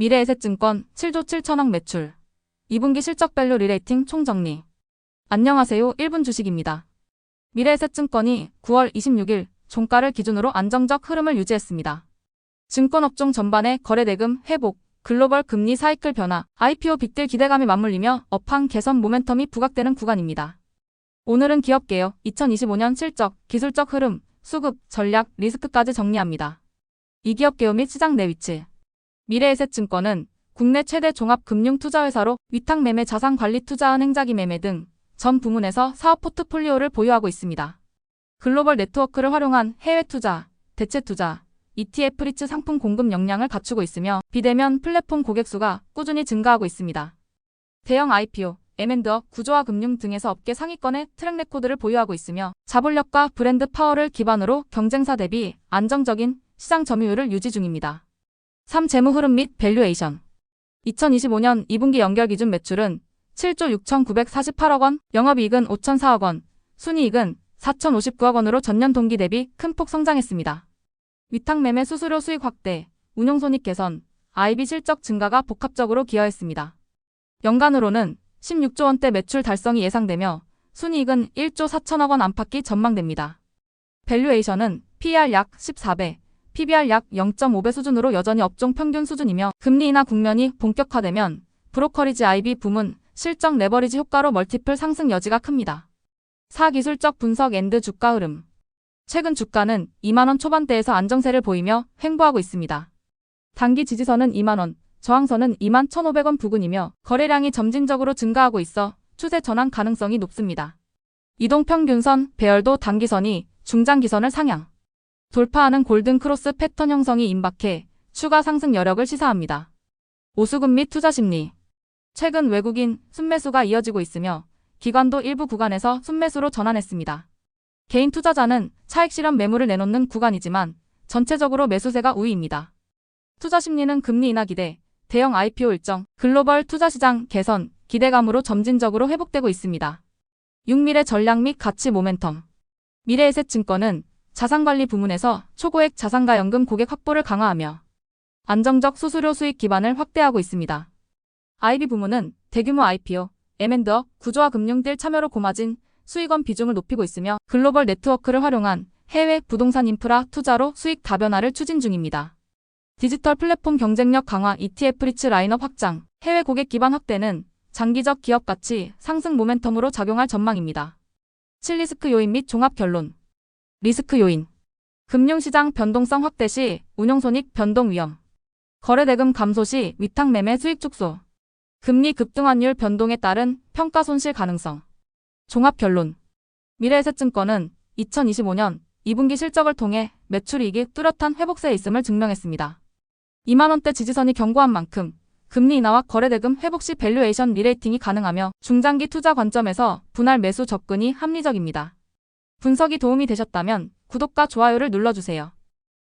미래에셋증권 7조 7천억 매출. 2분기 실적 밸류 리레이팅 총정리. 안녕하세요. 1분 주식입니다. 미래에셋증권이 9월 26일 종가를 기준으로 안정적 흐름을 유지했습니다. 증권업종 전반의 거래대금 회복, 글로벌 금리 사이클 변화, IPO 빅딜 기대감이 맞물리며 업황 개선 모멘텀이 부각되는 구간입니다. 오늘은 기업개혁, 2025년 실적, 기술적 흐름, 수급, 전략, 리스크까지 정리합니다. 이 기업 개요 및 시장 내 위치. 미래에셋증권은 국내 최대 종합금융투자회사로 위탁매매 자산관리투자은 행자기 매매 등 전 부문에서 사업 포트폴리오를 보유하고 있습니다. 글로벌 네트워크를 활용한 해외 투자, 대체 투자, ETF 리츠 상품 공급 역량을 갖추고 있으며 비대면 플랫폼 고객 수가 꾸준히 증가하고 있습니다. 대형 IPO, M&A, 구조화 금융 등에서 업계 상위권의 트랙 레코드를 보유하고 있으며 자본력과 브랜드 파워를 기반으로 경쟁사 대비 안정적인 시장 점유율을 유지 중입니다. 3. 재무 흐름 및 밸류에이션 2025년 2분기 연결 기준 매출은 7조 6,948억 원, 영업이익은 5,004억 원, 순이익은 4,059억 원으로 전년 동기 대비 큰 폭 성장했습니다. 위탁 매매 수수료 수익 확대, 운용 손익 개선, IB 실적 증가가 복합적으로 기여했습니다. 연간으로는 16조 원대 매출 달성이 예상되며 순이익은 1조 4천억 원 안팎이 전망됩니다. 밸류에이션은 PER 약 14배, PBR 약 0.5배 수준으로 여전히 업종 평균 수준이며 금리 인하 국면이 본격화되면 브로커리지 IB 부문 실적 레버리지 효과로 멀티플 상승 여지가 큽니다. 4. 기술적 분석 앤드 주가 흐름 최근 주가는 2만원 초반대에서 안정세를 보이며 횡보하고 있습니다. 단기 지지선은 2만원, 저항선은 2만 1,500원 부근이며 거래량이 점진적으로 증가하고 있어 추세 전환 가능성이 높습니다. 이동평균선, 배열도 단기선이 중장기선을 상향. 돌파하는 골든 크로스 패턴 형성이 임박해 추가 상승 여력을 시사합니다. 오수금 및 투자 심리. 최근 외국인 순매수가 이어지고 있으며 기관도 일부 구간에서 순매수로 전환했습니다. 개인 투자자는 차익 실현 매물을 내놓는 구간이지만 전체적으로 매수세가 우위입니다. 투자 심리는 금리 인하 기대, 대형 IPO 일정, 글로벌 투자 시장 개선, 기대감으로 점진적으로 회복되고 있습니다. 6미래 전략 및 가치 모멘텀. 미래에셋증권은 자산관리 부문에서 초고액 자산가 연금 고객 확보를 강화하며 안정적 수수료 수익 기반을 확대하고 있습니다. IB 부문은 대규모 IPO, M&A, 구조화 금융들 참여로 고마진 수익원 비중을 높이고 있으며 글로벌 네트워크를 활용한 해외 부동산 인프라 투자로 수익 다변화를 추진 중입니다. 디지털 플랫폼 경쟁력 강화 ETF 리츠 라인업 확장, 해외 고객 기반 확대는 장기적 기업 가치 상승 모멘텀으로 작용할 전망입니다. 7리스크 요인 및 종합 결론 리스크 요인. 금융시장 변동성 확대 시 운용손익 변동 위험. 거래대금 감소 시 위탁 매매 수익 축소. 금리 급등환율 변동에 따른 평가 손실 가능성. 종합 결론. 미래에셋증권은 2025년 2분기 실적을 통해 매출이익이 뚜렷한 회복세에 있음을 증명했습니다. 2만원대 지지선이 견고한 만큼 금리 인하와 거래대금 회복 시 밸류에이션 리레이팅이 가능하며 중장기 투자 관점에서 분할 매수 접근이 합리적입니다. 분석이 도움이 되셨다면 구독과 좋아요를 눌러주세요.